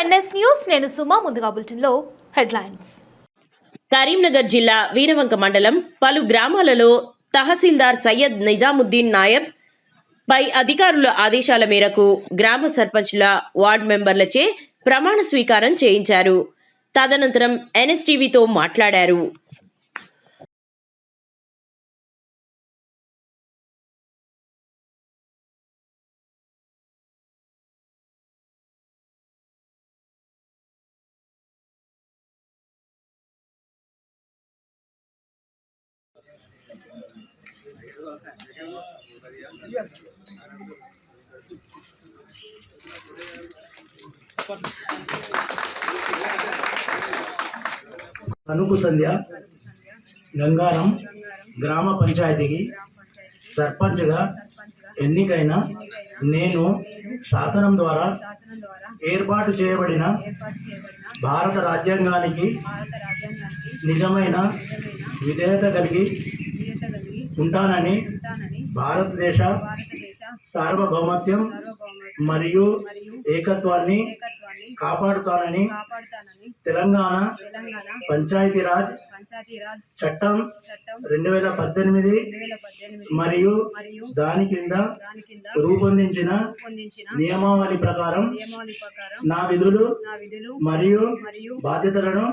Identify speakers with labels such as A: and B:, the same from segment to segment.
A: NS news నేను సుమా ముందుగా బులెటిన్లో హెడ్లైన్స్.
B: కరీంనగర్ జిల్లా వీరవంక మండలం పలు గ్రామాలలో తహసీల్దార్ సయ్యద్ నిజాముద్దీన్ నాయబ్ పై అధికారుల ఆదేశాల మేరకు గ్రామ సర్పంచ్ల వార్డు మెంబర్లచే ప్రమాణ స్వీకారం చేయించారు. తదనంతరం ఎన్ఎస్టీవీతో మాట్లాడారు.
C: తణుకు సంధ్య గంగారం గ్రామ పంచాయతీకి సర్పంచ్గా ఎన్నికైన నేను శాసనం ద్వారా ఏర్పాటు చేయబడిన భారత రాజ్యాంగానికి నిజమైన విధేయత కలిగి
D: కలిగి
C: ఉంటానని భారతదేశ సార్వభౌమత్యం
D: సార్వభౌమత్వం
C: మరియు ఏకత్వాన్ని కాపాడుతానని తెలంగాణ పంచాయతీరాజ్ చట్టం రెండు వేల పద్దెనిమిది మరియు
D: మరియు
C: దాని కింద రూపొందించిన నియమావళి ప్రకారం నా విధులు
D: నా విధులు
C: మరియు
D: మరియు
C: బాధ్యతలను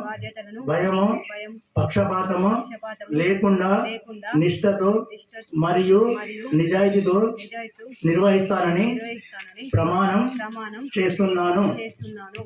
C: భయము
D: భయం
C: పక్షపాతము
D: పక్షపాతం
C: లేకుండా
D: లేకుండా
C: నిష్ఠతో
D: నిష్ఠ
C: మరియు
D: మరియు
C: నిజాయితీతో
D: నిజాయితీ
C: నిర్వహిస్తానని
D: నిర్వహిస్తానని
C: ప్రమాణం
D: ప్రమాణం
C: చేస్తున్నాను.
D: చేస్తున్నాను.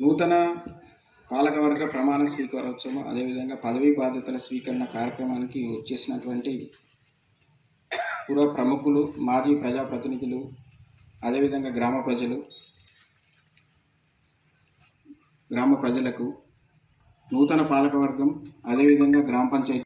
E: నూతన పాలకవర్గ ప్రమాణ స్వీకారోత్సవం అదేవిధంగా పదవీ బాధ్యతల స్వీకరణ కార్యక్రమానికి వచ్చేసినటువంటి పుర ప్రముఖులు మాజీ ప్రజాప్రతినిధులు అదేవిధంగా గ్రామ ప్రజలు గ్రామ ప్రజలకు నూతన పాలకవర్గం అదేవిధంగా గ్రామ పంచాయతీ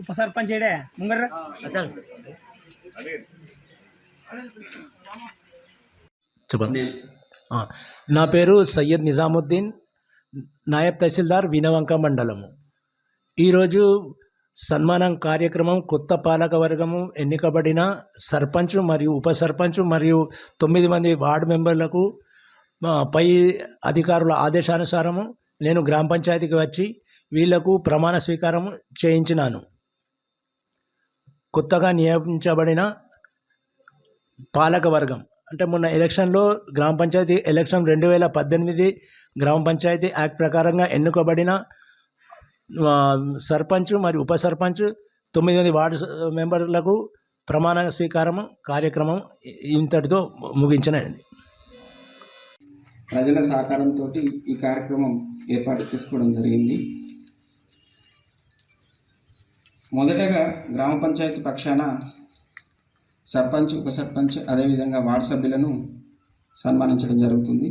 F: ఉప సర్పంచ్ ఏడే? ముంగర్రా?
G: చెప్పండి. నా పేరు సయ్యద్ నిజాముద్దీన్ నాయబ్ తహసీల్దార్ వినవంక మండలము. ఈరోజు సన్మానం కార్యక్రమం కొత్త పాలక వర్గము ఎన్నికబడిన సర్పంచ్ మరియు ఉప సర్పంచ్ మరియు తొమ్మిది మంది వార్డు మెంబర్లకు పై అధికారుల ఆదేశానుసారము నేను గ్రామ పంచాయతీకి వచ్చి వీళ్ళకు ప్రమాణ స్వీకారం చేయించినాను. కొత్తగా నియమించబడిన పాలక వర్గం. అంటే మొన్న ఎలక్షన్లో గ్రామ పంచాయతీ ఎలక్షన్ రెండు వేల పద్దెనిమిది గ్రామ పంచాయతీ యాక్ట్ ప్రకారంగా ఎన్నుకోబడిన సర్పంచ్ మరియు ఉప సర్పంచ్ తొమ్మిది మంది వార్డు మెంబర్లకు ప్రమాణ స్వీకారం కార్యక్రమం ఇంతటితో ముగించినది.
E: ప్రజల సహకారంతో ఈ కార్యక్రమం ఏర్పాటు చేసుకోవడం జరిగింది. మొదటగా గ్రామ పంచాయతీ పక్షాన సర్పంచ్ ఉప సర్పంచ్ అదేవిధంగా వార్డు సభ్యులను సన్మానించడం జరుగుతుంది.